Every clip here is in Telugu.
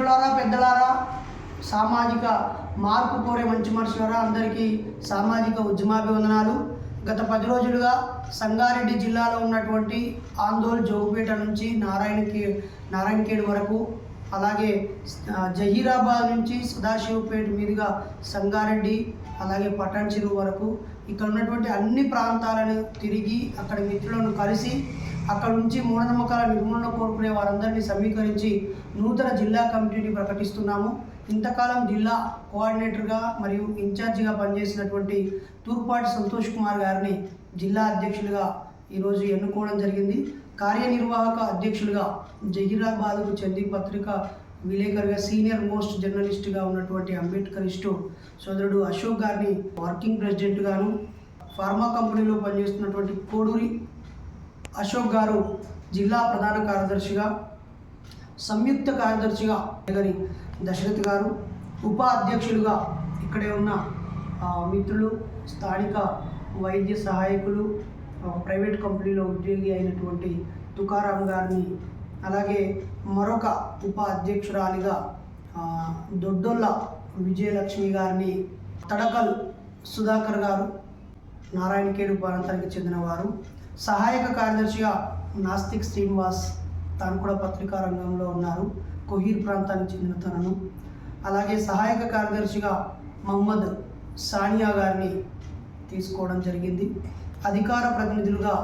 మిత్రులారా పెద్దలారా సామాజిక మార్పు కోరే మంచి మనుషులారా అందరికీ సామాజిక ఉద్యమాభివందనాలు. గత పది రోజులుగా సంగారెడ్డి జిల్లాలో ఉన్నటువంటి ఆందోల్ జోగుపేట నుంచి నారాయణకే నారాయణఖేడ్ వరకు అలాగే జహీరాబాద్ నుంచి సదాశివపేట మీదుగా సంగారెడ్డి అలాగే పటాన్ చెరువు వరకు ఇక్కడ ఉన్నటువంటి అన్ని ప్రాంతాలను తిరిగి అక్కడ మిత్రులను కలిసి అక్కడ నుంచి మూఢనమ్మకాల నిర్మూలన కోరుకునే వారందరినీ సమీకరించి నూతన జిల్లా కమిటీని ప్రకటిస్తున్నాము. ఇంతకాలం జిల్లా కోఆర్డినేటర్గా మరియు ఇన్ఛార్జిగా పనిచేసినటువంటి తూర్పాటి సంతోష్ కుమార్ గారిని జిల్లా అధ్యక్షులుగా ఈరోజు ఎన్నుకోవడం జరిగింది. కార్యనిర్వాహక అధ్యక్షులుగా జహీరాబాద్కు చెంది పత్రిక విలేకరుగా సీనియర్ మోస్ట్ జర్నలిస్ట్గా ఉన్నటువంటి అంబేద్కరిస్టు సోదరుడు అశోక్ గారిని వర్కింగ్ ప్రెసిడెంట్గాను ఫార్మా కంపెనీలో పనిచేస్తున్నటువంటి కోడూరి అశోక్ గారు జిల్లా ప్రధాన కార్యదర్శిగా సంయుక్త కార్యదర్శిగా గారి దశరథ్ గారు ఉపాధ్యక్షులుగా ఇక్కడే ఉన్న మిత్రులు స్థానిక వైద్య సహాయకులు ప్రైవేట్ కంపెనీలో ఉద్యోగి అయినటువంటి తుకారాం గారిని అలాగే మరొక ఉప అధ్యక్షురాలిగా దొడ్డొల్ల విజయలక్ష్మి గారిని తడకల్ సుధాకర్ గారు నారాయణఖేడు ప్రాంతానికి చెందినవారు. సహాయక కార్యదర్శిగా నాస్తిక్ శ్రీనివాస్ తాను కూడా పత్రికా రంగంలో ఉన్నారు. కొహీర్ ప్రాంతానికి చెందిన తనను. అలాగే సహాయక కార్యదర్శిగా మహమ్మద్ సానియా గారిని తీసుకోవడం జరిగింది. అధికార ప్రతినిధులుగా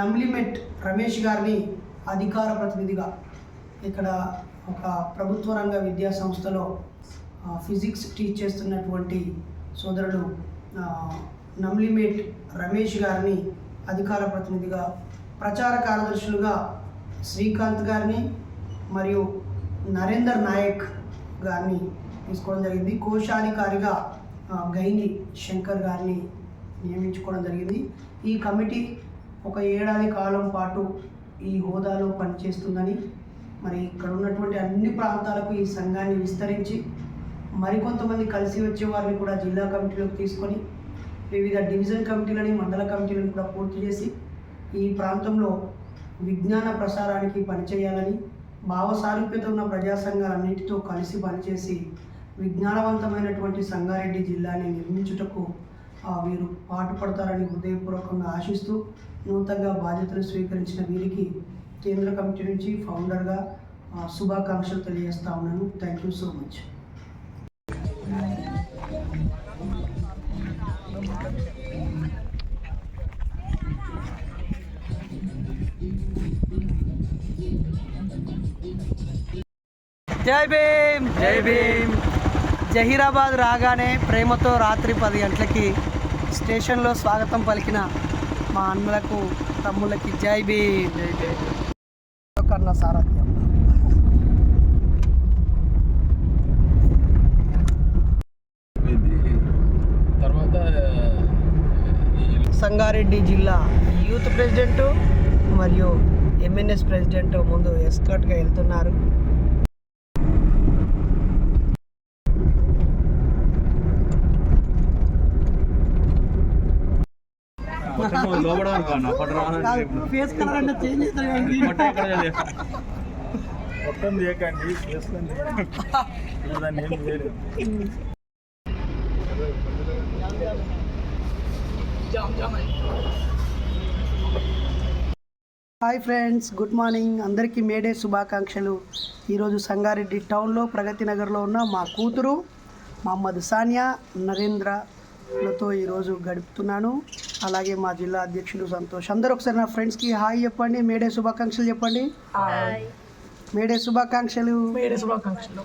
నమ్లిమెట్ రమేష్ గారిని అధికార ప్రతినిధిగా ఇక్కడ ఒక ప్రభుత్వ రంగ విద్యా సంస్థలో ఫిజిక్స్ టీచ్ చేస్తున్నటువంటి సోదరుడు నమ్లిమేట్ రమేష్ గారిని అధికార ప్రతినిధిగా ప్రచార కార్యదర్శులుగా శ్రీకాంత్ గారిని మరియు నరేందర్ నాయక్ గారిని తీసుకోవడం జరిగింది. కోశాధికారిగా గైని శంకర్ గారిని నియమించుకోవడం జరిగింది. ఈ కమిటీ ఒక ఏడాది కాలం పాటు ఈ హోదాలో పనిచేస్తుందని మరి ఇక్కడ ఉన్నటువంటి అన్ని ప్రాంతాలకు ఈ సంఘాన్ని విస్తరించి మరికొంతమంది కలిసి వచ్చే వారిని కూడా జిల్లా కమిటీలోకి తీసుకొని వివిధ డివిజన్ కమిటీలని మండల కమిటీలను కూడా పూర్తి చేసి ఈ ప్రాంతంలో విజ్ఞాన ప్రసారానికి పనిచేయాలని భావ సారూప్యత ఉన్న ప్రజా సంఘాలన్నింటితో కలిసి పనిచేసి విజ్ఞానవంతమైనటువంటి సంగారెడ్డి జిల్లాని నిర్మించుటకు వీరు పాటుపడతారని హృదయపూర్వకంగా ఆశిస్తూ నూతనంగా బాధ్యతలు స్వీకరించిన వీరికి కేంద్ర కమిటీ నుంచి ఫౌండర్గా శుభాకాంక్షలు తెలియజేస్తా ఉన్నాను. థ్యాంక్ యూ సో మచ్ జై భీమ్. జై భీమ్. జహీరాబాద్ రాగానే ప్రేమతో రాత్రి పది గంటలకి స్టేషన్లో స్వాగతం పలికిన మా అన్నలకు తమ్ముళ్ళకి జై భీమ్. జై భీమ్. కన్న సారథ్యం. సంగారెడ్డి జిల్లా యూత్ ప్రెసిడెంట్. మరియు ఎంఎన్ఎస్ ప్రెసిడెంట్ ముందు ఎస్కర్ట్గా వెళ్తున్నారు. మొత్తం ఫేస్ కలర్ అంటే చేంజ్ చేయకండి దాన్ని ఏం చేయలేదు హాయ్ ఫ్రెండ్స్ గుడ్ మార్నింగ్. అందరికీ మేడే శుభాకాంక్షలు. ఈరోజు సంగారెడ్డి టౌన్లో ప్రగతి నగర్లో ఉన్న మా కూతురు మహమ్మద్ సానియా నరేంద్రలతో ఈరోజు గడుపుతున్నాను. అలాగే మా జిల్లా అధ్యక్షులు సంతోష్. అందరూ ఒకసారి నా ఫ్రెండ్స్కి హాయ్ చెప్పండి. మేడే శుభాకాంక్షలు చెప్పండి. మేడే శుభాకాంక్షలు. మేడే శుభాకాంక్షలు.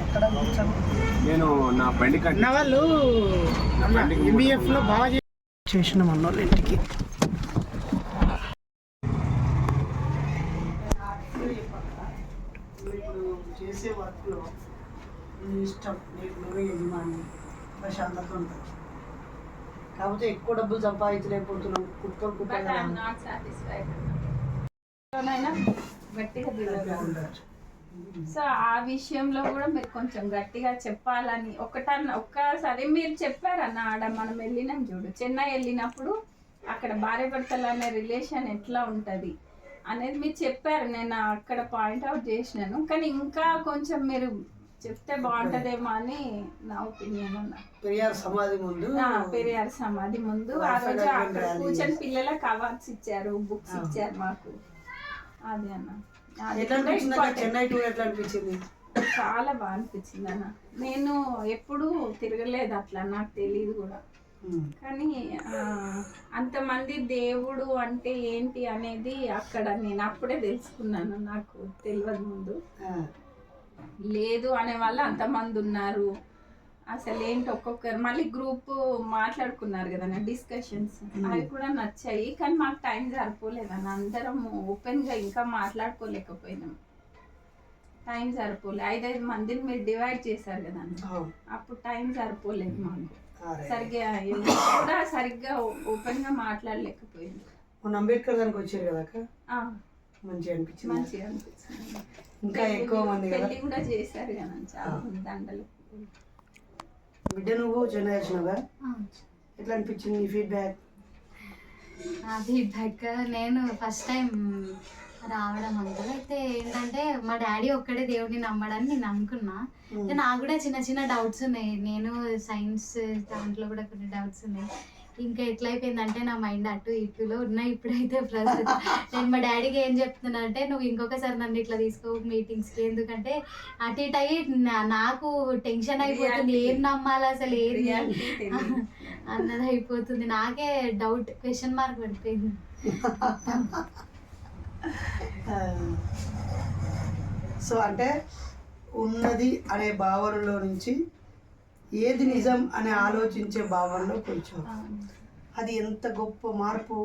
ఎక్కడ కూర్చోను నేను నా బండి కట్టి నా వాళ్ళు నా బండికి ఎంబీఎఫ్లో బాగా చేసిన మన వాళ్ళ ఇంటికి. ఇప్పుడు చేసే వర్క్లో నీ ఇష్టం నీకు నువ్వే యజమాని ప్రశాంతత ఉంటుంది. కాకపోతే ఎక్కువ డబ్బులు సంపాదించలేకపోతున్నాం కుప్పలు బట్ గట్టిగా సో ఆ విషయంలో కూడా మీరు కొంచెం గట్టిగా చెప్పాలని ఒకటన్న ఒక్కసారి మీరు చెప్పారన్న ఆడ మనం వెళ్ళినాం చూడు. చెన్నై వెళ్ళినప్పుడు అక్కడ భార్య భర్తలు అనే రిలేషన్ ఎట్లా ఉంటుంది అనేది మీరు చెప్పారు. నేను అక్కడ పాయింట్అవుట్ చేసినాను. కానీ ఇంకా కొంచెం మీరు చెప్తే బాగుంటుందేమో అని నా ఒపీనియన్ అన్న. పెరియార్ సమాధి ముందు పెరియార్ సమాధి ముందు. ఆ రోజు అక్కడ కూర్చొని పిల్లలకు అవార్డ్స్ ఇచ్చారు బుక్స్ ఇచ్చారు మాకు. అదే అన్న. ఎట్లా అనిపించింది. చెన్నై టూర్ ఎట్లా అనిపించింది? చాలా బాగా అనిపించింది అన్న. నేను ఎప్పుడూ తిరగలేదు అట్లా నాకు తెలియదు కూడా. కానీ అంతమంది దేవుడు అంటే ఏంటి అనేది అక్కడ నేను అప్పుడే తెలుసుకున్నాను. నాకు తెలియదు ముందు. లేదు అనే వాళ్ళు అంతమంది ఉన్నారు. అసలు ఏంటి ఒక్కొక్కరు. మళ్ళీ గ్రూప్ మాట్లాడుకున్నారు కదా డిస్కషన్స్ అవి కూడా నచ్చాయి. కానీ మాకు టైం సరిపోలేదన్న అందరం ఓపెన్గా ఇంకా మాట్లాడుకోలేకపోయినాం. టైం సరిపోలే. ఐదైదు మందిని మీరు డివైడ్ చేశారు కదా. అప్పుడు టైం సరిపోలేదు మాకు. సరిగ్గా కూడా సరిగ్గా ఓపెన్గా మాట్లాడలేకపోయింది మొన్న అంబేద్కర్ దానికి వచ్చారు కదా మంచిగా అనిపించింది? మంచిగా అనిపించింది. ఇంకా ఎక్కువ మంది పెళ్ళి కూడా చేశారు కదా చాలా దండలు. బిడ్డ నువ్వు చెన్నై వచ్చినావా ఎట్లా అనిపించింది నీ ఫీడ్బ్యాక్ ఫీడ్బ్యాక్ నేను ఫస్ట్ టైం రావడం అందులో అయితే ఏంటంటే మా డాడీ ఒక్కడే దేవుడిని నమ్మడని నేను అనుకున్నా. నాకు కూడా చిన్న చిన్న డౌట్స్ ఉన్నాయి. నేను సైన్స్ దాంట్లో కూడా కొన్ని డౌట్స్ ఉన్నాయి. ఇంకా ఎట్లా అయిపోయిందంటే నా మైండ్ అటు ఇటులో ఉన్నాయి ఇప్పుడైతే ప్రస్తుతం నేను మా డాడీకి ఏం చెప్తున్నా అంటే నువ్వు ఇంకొకసారి నన్ను ఇట్లా తీసుకో మీటింగ్స్కి. ఎందుకంటే అటు ఇటు అయ్యి నాకు టెన్షన్ అయిపోతుంది. ఏం నమ్మాలి అసలు ఏంది. అన్నది అయిపోతుంది. నాకే డౌట్ క్వశ్చన్ మార్క్ పడిపోయింది. సో అంటే ఉన్నది అనే భావనలో నుంచి ఏది నిజం అనే ఆలోచించే భావనలో కొంచెం అది ఎంత గొప్ప మార్పు.